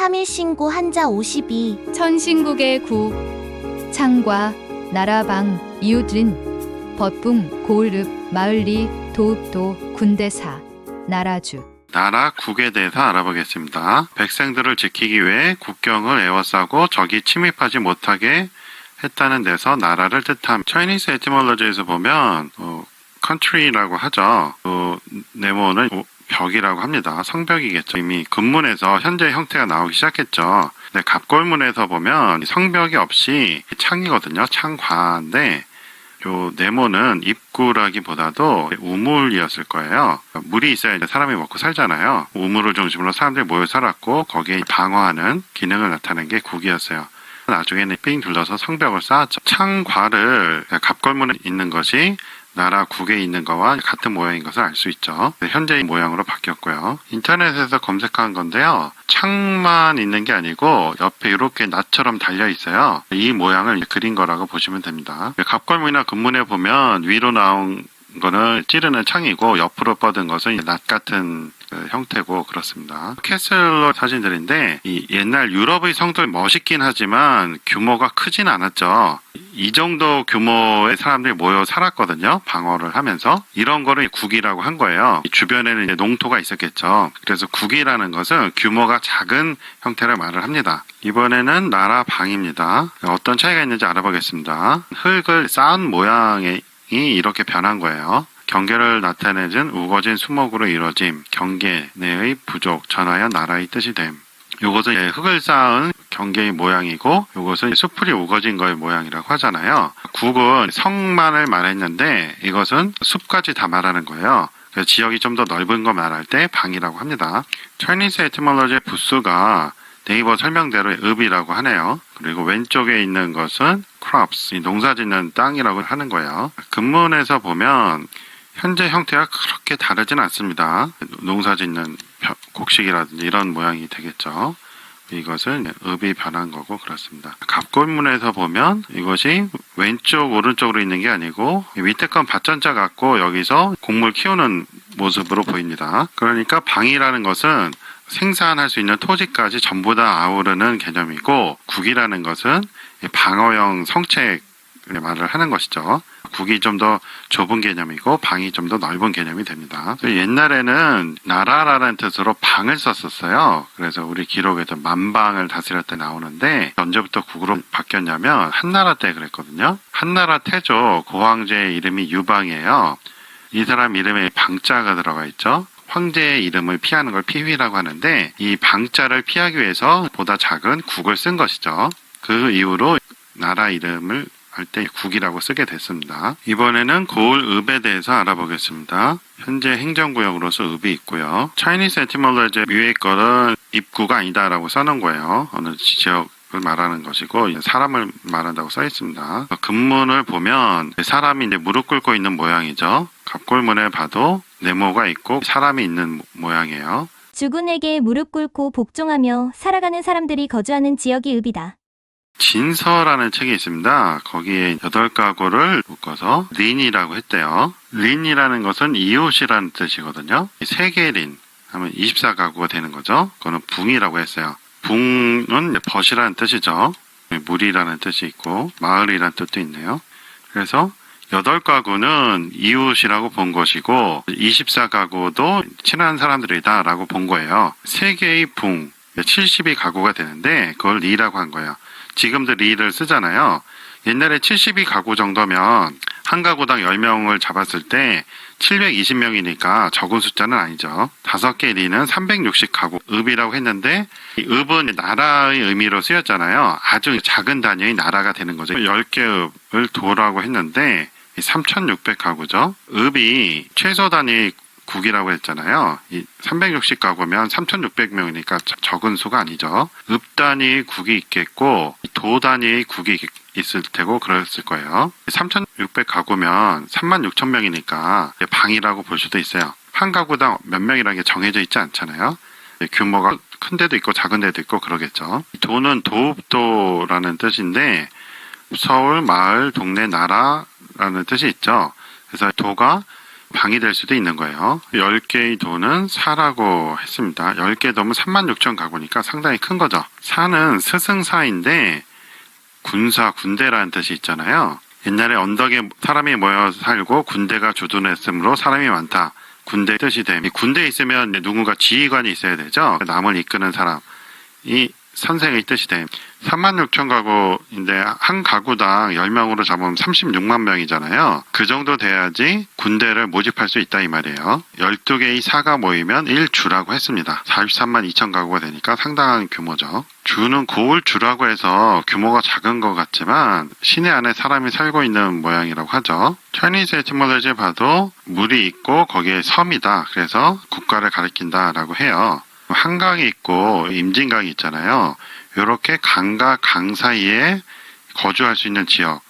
3일 신고 한자 52. 천신국의 구 창과 나라방 이웃린 벗붕 고을읍 마을리 도읍도 군대사 나라주 나라 국에 대해서 알아보겠습니다. 백성들을 지키기 위해 국경을 에워싸고 적이 침입하지 못하게 했다는 데서 나라를 뜻함. Chinese etymology에서 보면 어, country라고 하죠. 어, 네모는 오- 벽이라고 합니다. 성벽이겠죠. 이미 근문에서 현재 형태가 나오기 시작했죠. 근데 갑골문에서 보면 성벽이 없이 창이거든요. 창과인데 요 네모는 입구라기보다도 우물이었을 거예요. 물이 있어야 이제 사람이 먹고 살잖아요. 우물을 중심으로 사람들이 모여 살았고 거기에 방어하는 기능을 나타낸 게 국이었어요. 나중에는 삥 둘러서 성벽을 쌓았죠. 창과를 갑골문에 있는 것이 나라 국에 있는 거와 같은 모양인 것을 알 수 있죠. 현재의 모양으로 바뀌었고요. 인터넷에서 검색한 건데요. 창만 있는 게 아니고 옆에 이렇게 낫처럼 달려 있어요. 이 모양을 그린 거라고 보시면 됩니다. 갑골문이나 금문에 보면 위로 나온 거는 찌르는 창이고 옆으로 뻗은 것은 낫 같은 그 형태고 그렇습니다. 캐슬러 사진들인데 이 옛날 유럽의 성들 멋있긴 하지만 규모가 크진 않았죠. 이 정도 규모의 사람들이 모여 살았거든요. 방어를 하면서 이런 거를 국이라고 한 거예요. 주변에는 농토가 있었겠죠. 그래서 국이라는 것은 규모가 작은 형태를 말을 합니다. 이번에는 나라 방입니다. 어떤 차이가 있는지 알아보겠습니다. 흙을 쌓은 모양이 이렇게 변한 거예요. 경계를 나타내준 우거진 수목으로 이루어짐, 경계 내의 부족, 전하여 나라의 뜻이 됨. 이제 흙을 쌓은 경계의 모양이고 요것은 수풀이 우거진 거의 모양이라고 하잖아요. 국은 성만을 말했는데 이것은 숲까지 다 말하는 거예요. 그래서 지역이 좀 더 넓은 거 말할 때 방이라고 합니다. Chinese etymology 부수가 네이버 설명대로 읍이라고 하네요. 그리고 왼쪽에 있는 것은 crops, 이 농사 짓는 땅이라고 하는 거예요. 근문에서 보면 현재 형태가 그렇게 다르진 않습니다. 농사 짓는 벼- 곡식이라든지 이런 모양이 되겠죠. 이것은 읍이 변한 거고 그렇습니다. 갑골문에서 보면 이것이 왼쪽 오른쪽으로 있는 게 아니고 밑에 건 밭전자 같고 여기서 곡물 키우는 모습으로 보입니다. 그러니까 방이라는 것은 생산할 수 있는 토지까지 전부 다 아우르는 개념이고 국이라는 것은 이 방어형 성책 말을 하는 것이죠. 국이 좀 더 좁은 개념이고 방이 좀 더 넓은 개념이 됩니다. 옛날에는 나라라는 뜻으로 방을 썼었어요. 그래서 우리 기록에도 만방을 다스릴 때 나오는데 언제부터 국으로 바뀌었냐면 한나라 때 그랬거든요. 한나라 태조 고황제의 이름이 유방이에요. 이 사람 이름에 방자가 들어가 있죠. 황제의 이름을 피하는 걸 피휘라고 하는데 이 방자를 피하기 위해서 보다 작은 국을 쓴 것이죠. 그 이후로 나라 이름을 할때 국이라고 쓰게 됐습니다. 이번에는 고을읍에 대해서 알아보겠습니다. 현재 행정구역으로서 읍이 있고요. Chinese etymology 위에 거는 입구가 아니다라고 써놓은 거예요. 어느 지역 을 말하는 것이고 사람을 말한다고 써 있습니다. 근문을 보면 사람이 이제 무릎 꿇고 있는 모양이죠. 갑골문에 봐도 네모가 있고 사람이 있는 모- 모양이에요. 주군에게 무릎 꿇고 복종하며 살아가는 사람들이 거주하는 지역이 읍이다. 진서라는 책이 있습니다. 거기에 여덟 가구를 묶어서 린이라고 했대요. 린이라는 것은 이웃이라는 뜻이거든요. 세 개의 린 하면 24가구가 되는 거죠. 그거는 붕이라고 했어요. 붕은 벗이라는 뜻이죠. 물이라는 뜻이 있고 마을이라는 뜻도 있네요. 그래서 여덟 가구는 이웃이라고 본 것이고 24가구도 친한 사람들이다라고 본 거예요. 세 개의 붕 70이 가구가 되는데 그걸 리라고 한 거예요. 지금도 리를 쓰잖아요. 옛날에 72 가구 정도면 한 가구당 10명을 잡았을 때 720명이니까 적은 숫자는 아니죠. 다섯 개 리는 360 가구 읍이라고 했는데 이 읍은 나라의 의미로 쓰였잖아요. 아주 작은 단위의 나라가 되는 거죠. 10개 읍을 도라고 했는데 3,600 가구죠. 읍이 최소 단위 국이라고 했잖아요. 이 360가구면 3,600명이니까 적은 수가 아니죠. 읍 단위 국이 있겠고 도 단위 국이 있을 테고 그랬을 거예요. 3,600가구면 36,000명이니까 방이라고 볼 수도 있어요. 한 가구당 몇 명이라는 게 정해져 있지 않잖아요. 규모가 큰 데도 있고 작은 데도 있고 그러겠죠. 도는 도읍도라는 뜻인데 서울, 마을, 동네, 나라라는 뜻이 있죠. 그래서 도가 방이 될 수도 있는 거예요. 10개의 도는 사라고 했습니다. 10개 도면 3만 6천 가구니까 상당히 큰 거죠. 사는 스승사인데 군사, 군대라는 뜻이 있잖아요. 옛날에 언덕에 사람이 모여 살고 군대가 주둔했으므로 사람이 많다. 군대 뜻이 됨. 이 군대에 있으면 누군가 지휘관이 있어야 되죠. 남을 이끄는 사람. 이 선생의 뜻이 됨. 3만 6천 가구인데 한 가구당 10명으로 잡으면 36만 명이잖아요. 그 정도 돼야지 군대를 모집할 수 있다 이 말이에요. 12개의 사가 모이면 1주라고 했습니다. 43만 2천 가구가 되니까 상당한 규모죠. 주는 고을 주라고 해서 규모가 작은 것 같지만 시내 안에 사람이 살고 있는 모양이라고 하죠. 차이니스 에티몰로지 봐도 물이 있고 거기에 섬이다. 그래서 국가를 가리킨다라고 해요. 한강이 있고 임진강이 있잖아요. 이렇게 강과 강 사이에 거주할 수 있는 지역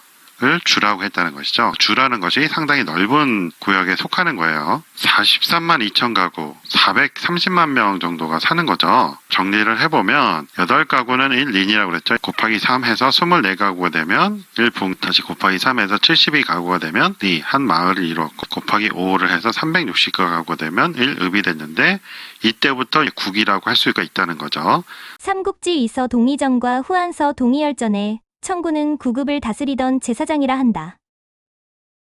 을 주라고 했다는 것이죠. 주라는 것이 상당히 넓은 구역에 속하는 거예요. 43만 2천 가구, 430만 명 정도가 사는 거죠. 정리를 해보면 8가구는 1린이라고 그랬죠. 곱하기 3 해서 24가구가 되면 1분 다시 곱하기 3 해서 72가구가 되면 이한 마을을 이루었고 곱하기 5를 해서 360가구가 되면 1읍이 됐는데 이때부터 국이라고 할 수가 있다는 거죠. 삼국지 이서 동의정과 후한서 동의열전에 청구는 구급을 다스리던 제사장이라 한다.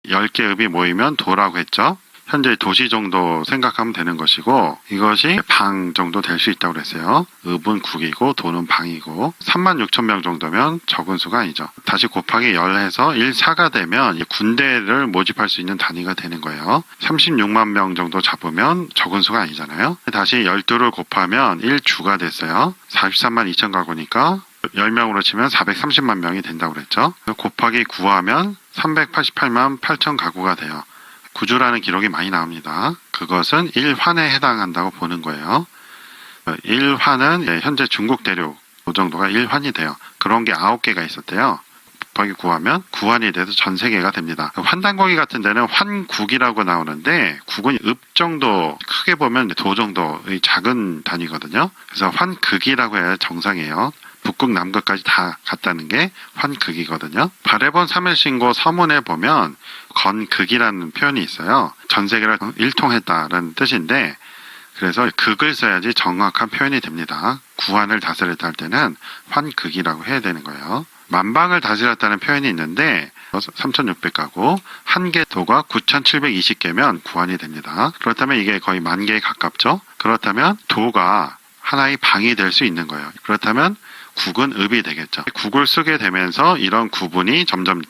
10개 읍이 모이면 도라고 했죠. 현재 도시 정도 생각하면 되는 것이고 이것이 방 정도 될 수 있다고 그랬어요. 읍은 국이고 도는 방이고 3만 6천 명 정도면 적은 수가 아니죠. 다시 곱하기 10해서 1사가 되면 이 군대를 모집할 수 있는 단위가 되는 거예요. 36만 명 정도 잡으면 적은 수가 아니잖아요. 다시 12를 곱하면 1주가 됐어요. 43만 2천 가구니까 10명으로 치면 430만 명이 된다고 그랬죠. 곱하기 9하면 388만 8천 가구가 돼요. 구주라는 기록이 많이 나옵니다. 그것은 1환에 해당한다고 보는 거예요. 1환은 현재 중국 대륙 그 정도가 1환이 돼요. 그런 게 9개가 있었대요. 곱하기 9하면 9환이 돼서 전 세계가 됩니다. 환단고기 같은 데는 환국이라고 나오는데 국은 읍 정도 크게 보면 도 정도의 작은 단위거든요. 그래서 환극이라고 해야 정상이에요. 북극 남극까지 다 갔다는 게 환극이거든요. 발해본 3일신고 서문에 보면 건극이라는 표현이 있어요. 전 세계를 일통했다라는 뜻인데 그래서 극을 써야지 정확한 표현이 됩니다. 구한을 다스렸다 할 때는 환극이라고 해야 되는 거예요. 만방을 다스렸다는 표현이 있는데 3,600가구, 한 개 도가 9,720개면 구한이 됩니다. 그렇다면 이게 거의 만 개에 가깝죠? 그렇다면 도가 하나의 방이 될 수 있는 거예요. 그렇다면 국은 읍이 되겠죠. 국을 쓰게 되면서 이런 구분이 점점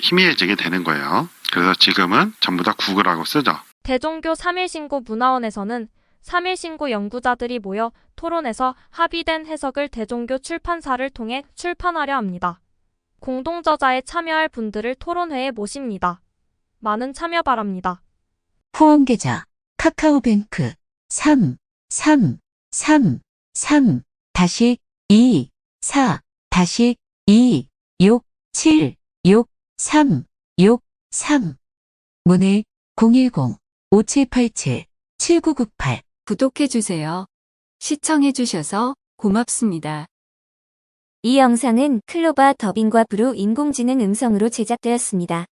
희미해지게 되는 거예요. 그래서 지금은 전부 다 국을하고 쓰죠. 대종교 3.1신고 문화원에서는 3.1신고 연구자들이 모여 토론해서 합의된 해석을 대종교 출판사를 통해 출판하려 합니다. 공동 저자에 참여할 분들을 토론회에 모십니다. 많은 참여 바랍니다. 후원계좌 카카오뱅크 3 3 3 3 다시 2 4 다시 2 6 7 6 3 6 3 문의 010 5787 7998 구독해주세요. 시청해주셔서 고맙습니다. 이 영상은 클로바 더빙과 브루 인공지능 음성으로 제작되었습니다.